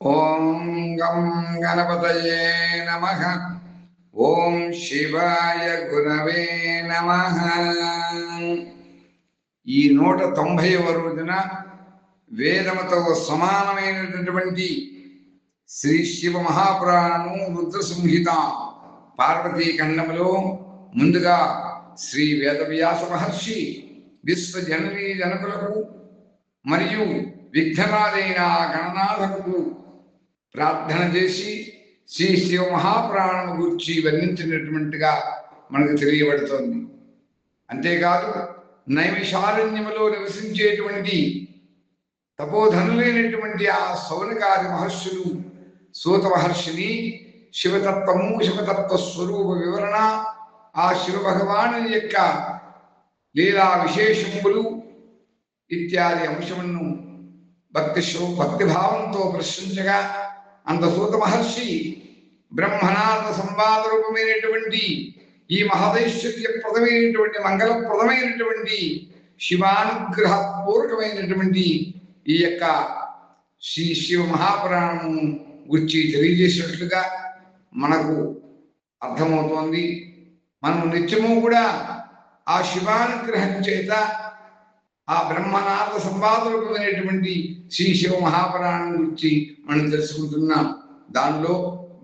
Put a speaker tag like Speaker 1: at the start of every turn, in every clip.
Speaker 1: ఓం గం గణపతయే నమ. ఓం శివాయ గురవే నమ. ఈ నూట తొంభైవ రోజున వేదముతో సమానమైనటువంటి శ్రీ శివ మహాపురాణము రుద్ర సంహిత పార్వతీ ఖండములో ముందుగా శ్రీ వేదవ్యాస మహర్షి విశ్వ జననీ జనకులకు మరియు విఘ్నరాజైన గణనాథకు ప్రార్థన చేసి శ్రీ శివ మహాప్రాణం గురించి వర్ణించినటువంటిగా మనకు తెలియబడుతోంది. అంతేకాదు నైమిషారణ్యములో నివసించేటువంటి తపోధనులైనటువంటి ఆ సౌనకాది మహర్షులు సూత మహర్షిని శివతత్వము శివతత్వ స్వరూప వివరణ ఆ శివ భగవాను యొక్క లీలా విశేషములు ఇత్యాది అంశమును భక్తి భక్తిభావంతో ప్రశ్నించగా అంత సూత మహర్షి బ్రహ్మనాథ సంవాద రూపమైనటువంటి ఈ మహదైశ్వర్యప్రదమైనటువంటి మంగళప్రదమైనటువంటి శివానుగ్రహపూర్వకమైనటువంటి ఈ యొక్క శ్రీ శివ మహాపురాణము గురించి తెలియజేసినట్లుగా మనకు అర్థమవుతోంది. మనం నిత్యము కూడా ఆ శివానుగ్రహం చేత ఆ బ్రహ్మనాథ సంవాదరూపమైనటువంటి శ్రీ శివ మహాపురాణం గురించి మనం తెలుసుకుంటున్నాం. దానిలో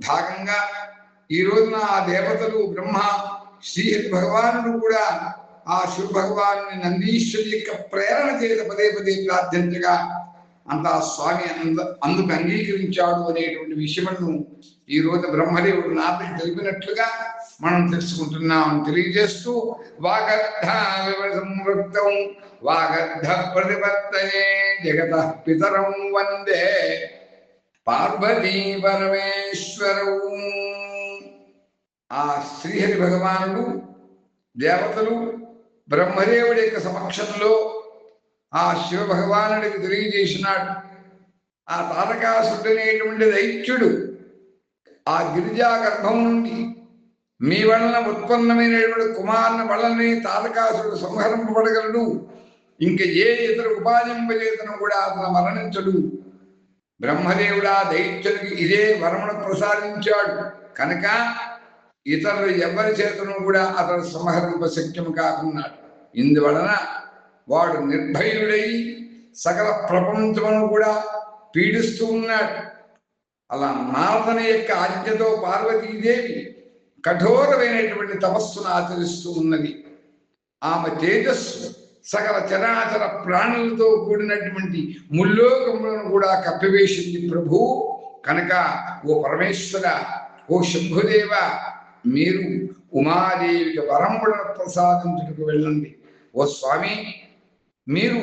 Speaker 1: భాగంగా ఈ రోజున ఆ దేవతలు బ్రహ్మ శ్రీహరి భగవానుడు కూడా ఆ శివ భగవాను నందీశ్వరి యొక్క ప్రేరణ చేత పదే పదే ప్రార్థించగా అంత స్వామి అంద అందుకు అంగీకరించాడు అనేటువంటి విషయమును ఈ రోజు బ్రహ్మదేవుడు నాథకి తెలిపినట్లుగా మనం తెలుసుకుంటున్నాం. తెలియజేస్తూ వాగర్ధ సంవృక్తం వాగర్ధ ప్రతిపత్తయే జగత పితరం వందే పార్వతీ పరమేశ్వరవు ఆ శ్రీహరి భగవానుడు దేవతలు బ్రహ్మదేవుడి యొక్క సమక్షంలో ఆ శివ భగవానుడికి తెలియజేసినాడు. ఆ తారకాసుడనేటువంటి దైత్యుడు ఆ గిరిజా గర్భం నుండి మీ వలన ఉత్పన్నమైనటువంటి కుమారుని వలనే తారకాసుడు సంహరింపబడగలడు. ఇంక ఏ ఇతర ఉపాధింపజేతను కూడా అతను మరణించడు. బ్రహ్మదేవుడా దైత్యుడికి ఇదే వరమును ప్రసాదించాడు. కనుక ఇతరులు ఎవరి చేతను కూడా అతను సంహరింప శక్యం కాకున్నాడు. ఇందువలన వాడు నిర్భయుడై సకల ప్రపంచమును కూడా పీడిస్తూ ఉన్నాడు. అలా నారదన యొక్క ఆజ్ఞతో పార్వతీదేవి కఠోరమైనటువంటి తపస్సును ఆచరిస్తూ ఉన్నది. ఆమె తేజస్సు సకల చరాచర ప్రాణులతో కూడినటువంటి ముల్లోకములను కూడా కప్పివేసింది ప్రభు. కనుక ఓ పరమేశ్వర ఓ శంభుదేవ మీరు ఉమాదేవికి వరములను ప్రసాదించుటకు వెళ్ళండి. ఓ స్వామి మీరు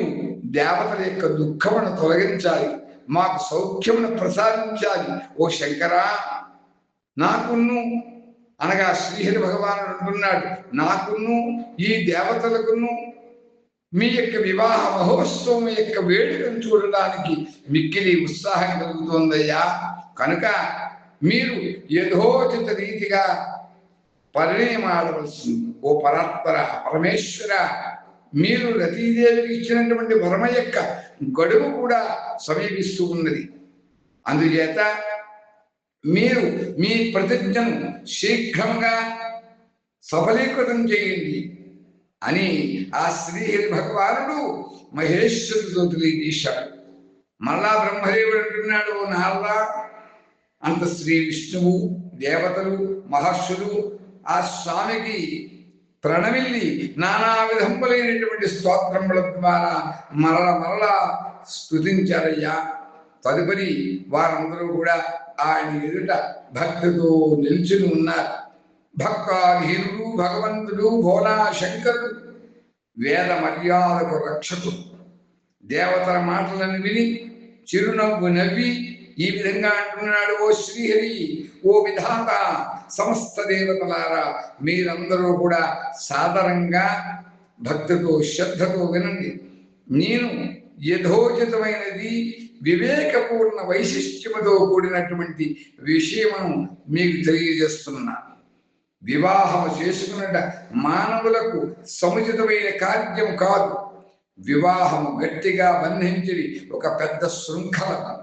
Speaker 1: దేవతల యొక్క దుఃఖమును తొలగించాలి మాకు సౌఖ్యమును ప్రసాదించాలి. ఓ శంకరా నాకును అనగా శ్రీహరి భగవానుడు అంటున్నాడు నాకును ఈ దేవతలకును మీ యొక్క వివాహ మహోత్సవం యొక్క వేడుకను చూడడానికి మిక్కిలి ఉత్సాహం కలుగుతోందయ్యా. కనుక మీరు యథోచిత రీతిగా పరిణయమాడవలసింది ఓ పరాత్పర పరమేశ్వర మీరు రతీదేవికి ఇచ్చినటువంటి వరమ యొక్క గడువు కూడా సమీపిస్తూ ఉన్నది. అందుచేత మీరు మీ ప్రతిజ్ఞను శీఘ్రంగా సఫలీకృతం చేయండి. అని ఆ శ్రీహరి భగవానుడు మహేశ్వరుడితో తెలియజేశాడు మళ్ళా బ్రహ్మదేవుడు అంటున్నాడు నాల్లా అంత శ్రీ విష్ణువు దేవతలు మహర్షులు ఆ స్వామికి ప్రణమిల్లి నానా విధములైనటువంటి స్తోత్రముల ద్వారా మరల మరల స్థుతించారయ్యా తదుపరి వారందరూ కూడా ఆయన ఎదుట భక్తితో నిల్చుని ఉన్నారు. భక్తాధీనుడు భగవంతుడు భోలా శంకరుడు వేద మర్యాదకు రక్షకుడు. దేవతల మాటలను విని చిరునవ్వు నవ్వి ఈ విధంగా అంటున్నాడు ఓ శ్రీహరి ఓ విధాత సమస్త దేవతలారా మీరందరూ కూడా సాదరంగా భక్తితో శ్రద్ధతో వినండి. నేను యథోచితమైనది వివేకపూర్ణ వైశిష్ట్యముతో కూడినటువంటి విషయమును మీకు తెలియజేస్తున్నాను. వివాహం చేసుకున్నట మానవులకు సముచితమైన కార్యం కాదు. వివాహము గట్టిగా బంధించిది ఒక పెద్ద శృంఖల.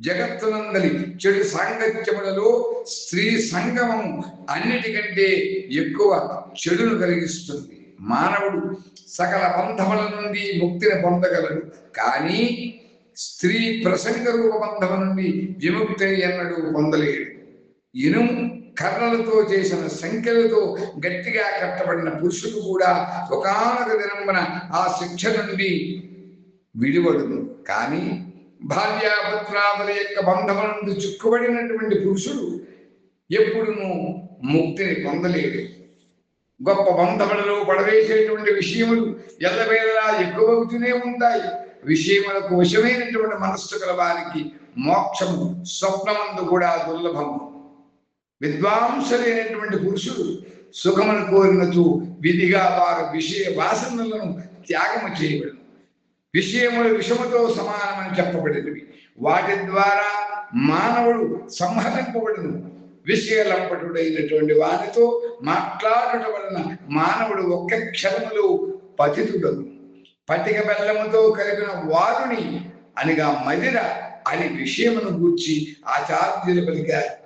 Speaker 1: జగత్తునందలి చెడు సాంగత్యములలో స్త్రీ సంగమము అన్నిటికంటే ఎక్కువ చెడును కలిగిస్తుంది. మానవుడు సకల బంధముల నుండి ముక్తిని పొందగలడు. కానీ స్త్రీ ప్రసంగ రూప బంధము నుండి విముక్తి ఎన్నడూ పొందలేడు. ఇనుము కర్రలతో చేసిన సంఖ్యలతో గట్టిగా కట్టబడిన పురుషుడు కూడా ఒకనొక దినమున ఆ శిక్ష నుండి విడివడును. కానీ భార్యాపుత్రాదుల యొక్క బంధము నుండి చిక్కుబడినటువంటి పురుషుడు ఎప్పుడును ముక్తిని పొందలేడు. గొప్ప బంధములలో పడవేసేటువంటి విషయములు ఎల్లవేళలా ఎక్కువవుతూనే ఉంటాయి. విషయములకు వశమైనటువంటి మనస్సు గల వారికి మోక్షము స్వప్నమందు కూడా దుర్లభము. విద్వాంసులైనటువంటి పురుషుడు సుఖమును కోరినచు విధిగా వారు విషయ వాసనలను త్యాగము చేయబడను విషయములు విషముతో సమానమని చెప్పబడినవి. వాటి ద్వారా మానవుడు సంహరింపబడును. విషయలంపటుడైనటువంటి వారితో మాట్లాడటం వలన మానవుడు ఒక్క క్షణములో పతితుడను. పటిక బెల్లముతో కలిగిన వారుని అనగా మదిర అని విషయమును గూర్చి ఆచార్యులు పలికారు.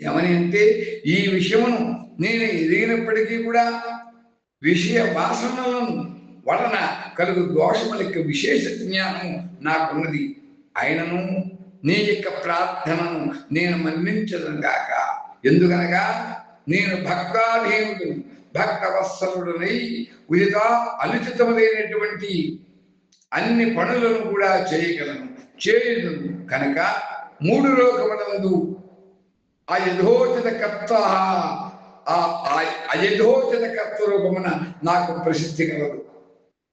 Speaker 1: ఏమని అంటే ఈ విషయమును నేను ఎదిగినప్పటికీ కూడా విషయ వాసనలను వలన కలుగు దోషముల యొక్క విశేష జ్ఞానం నాకున్నది. ఆయనను నీ యొక్క ప్రార్థనను నేను మన్నించడం గాక. ఎందుకనగా నేను భక్తాధీనుడు భక్త వత్సలుడనై ఉచిత అనుచితములైనటువంటి అన్ని పనులను కూడా చేయగలను చేయదు కనుక మూడు లోకములందు ఆ యథోచిత కర్త ఆ కర్త రూపమున నాకు ప్రసిద్ధి కలదు.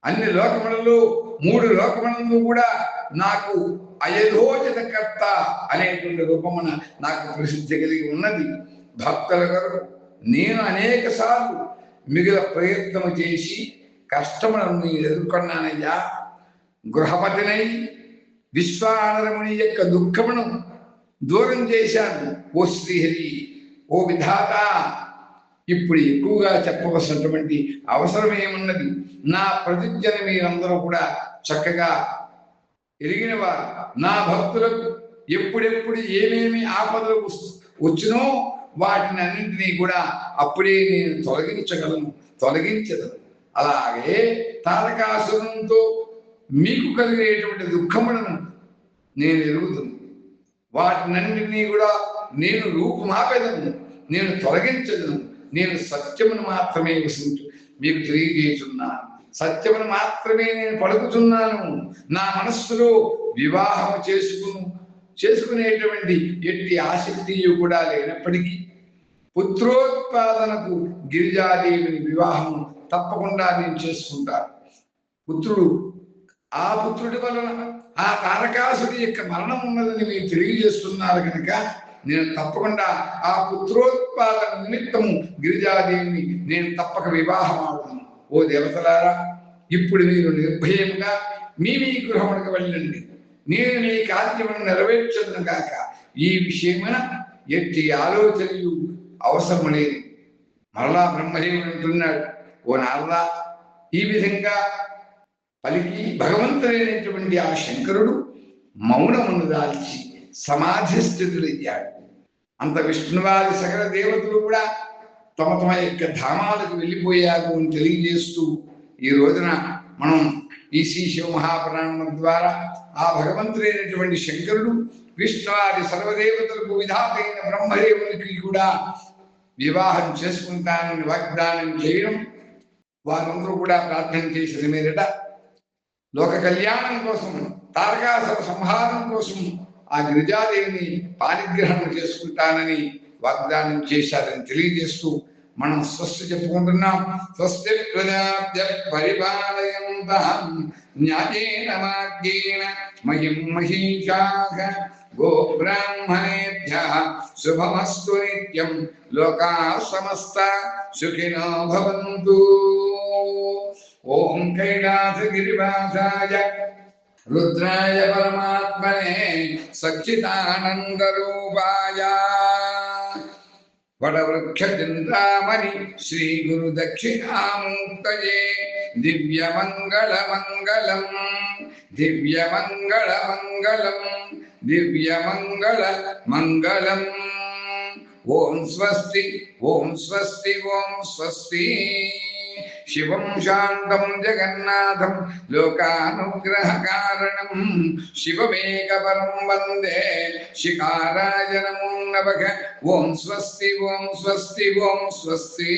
Speaker 1: అన్ని లోకములలో మూడు లోకములందు కూడా నాకు అయథోచిత కర్త అనేటువంటి రూపమున నాకు ప్రసిద్ధి కలిగి ఉన్నది. భక్తుల కొరకు నేను అనేక సార్లు మిగిలిన ప్రయత్నం చేసి కష్టములను నేను ఎదుర్కొన్నానయ్యా. గృహపతినై విశ్వానరముని యొక్క దుఃఖమును దూరం చేశాను. ఓ శ్రీహరి ఓ విధాత ఇప్పుడు ఎక్కువగా చెప్పవలసినటువంటి అవసరం ఏమున్నది? నా ప్రతిజ్ఞను మీరందరూ కూడా చక్కగా ఎరిగిన వారు. నా భక్తులకు ఎప్పుడెప్పుడు ఏమేమి ఆపదలు వచ్చినో వాటిని అన్నింటినీ కూడా అప్పుడే నేను తొలగించగలను తొలగించదు అలాగే తారకాసురంతో మీకు కలిగేటువంటి దుఃఖములను నేను ఎరుగుతున్నాను వాటినన్నింటినీ కూడా నేను రూపుమాపెదను నేను తొలగించదను. నేను సత్యమును మాత్రమే మీకు తెలియజేస్తున్నాను సత్యమును మాత్రమే నేను పలుకుతున్నాను. నా మనస్సులో వివాహం చేసుకును చేసుకునేటువంటి ఎట్టి ఆసక్తి కూడా లేనప్పటికీ పుత్రోత్పాదనకు గిరిజాదేవిని వివాహం తప్పకుండా నేను చేసుకుంటాను. పుత్రుడు ఆ పుత్రుడి వలన ఆ తారకాసుడి యొక్క మరణం ఉన్నదని మీరు తెలియజేస్తున్నారు కనుక నేను తప్పకుండా ఆ పుత్రోత్పాదన నిమిత్తము గిరిజాదేవిని నేను తప్పక వివాహం ఆడుతాను ఓ దేవతలారా ఇప్పుడు మీరు నిర్భయంగా మీ మీ గృహమునకు వెళ్ళండి. నేను మీ కార్యమును నెరవేర్చను కాక ఈ విషయమైన ఎట్టి ఆలోచనలు అవసరం లేదు. మరలా బ్రహ్మదేవుడు అంటున్నాడు ఓ నారదా ఈ విధంగా పలికి భగవంతుడైనటువంటి ఆ శంకరుడు మౌనమును దాల్చి సమాధి స్థితులయ్యాడు. అంత విష్ణువాది సకల దేవతలు కూడా తమ తమ యొక్క ధామాలకు వెళ్ళిపోయారు అని తెలియజేస్తూ ఈ రోజున మనం ఈ శివ మహాప్రాణం ద్వారా ఆ భగవంతుడైనటువంటి శంకరుడు విష్ణువాది సర్వదేవతలకు విధాతైన బ్రహ్మదేవునికి కూడా వివాహం చేసుకుంటానని వాగ్దానం చేయడం వారందరూ కూడా ప్రార్థన చేసిన మీదట లోక కళ్యాణం కోసం తారకాసుర సంహారం కోసం ఆ గిరిజాదేవిని పారిగ్రహణం చేసుకుంటానని వాగ్దానం చేశారని తెలియజేస్తూ మనం స్వస్తి చెప్పుకుంటున్నాం. స్వస్తి ప్రజాభ్య పరిపాలయంతః న్యాయేన మార్గేణ మహిం మహీషాః గోబ్రాహ్మణేభ్య శుభమస్తు నిత్యం లోకా సమస్త సుఖినో భవంతు. ఓం కైలాసగిరివాసాయ రుద్రాయ పరమాత్మనే సచ్చిదానందరూపాయ. రూపాయ శ్రీ గురు దక్షిణామూర్తయే. దివ్య మంగళ మంగళం దివ్య మంగళ మంగళం దివ్య మంగళ మంగళం ఓం స్వస్తి ఓం స్వస్తి ఓం స్వస్తి. శివం శాంతం జగన్నాథం లోకానుగ్రహ కారణం శివమేకపరం వందే శిఖారాయ నమో నమః. ఓం స్వస్తి ఓం స్వస్తి ఓం స్వస్తి.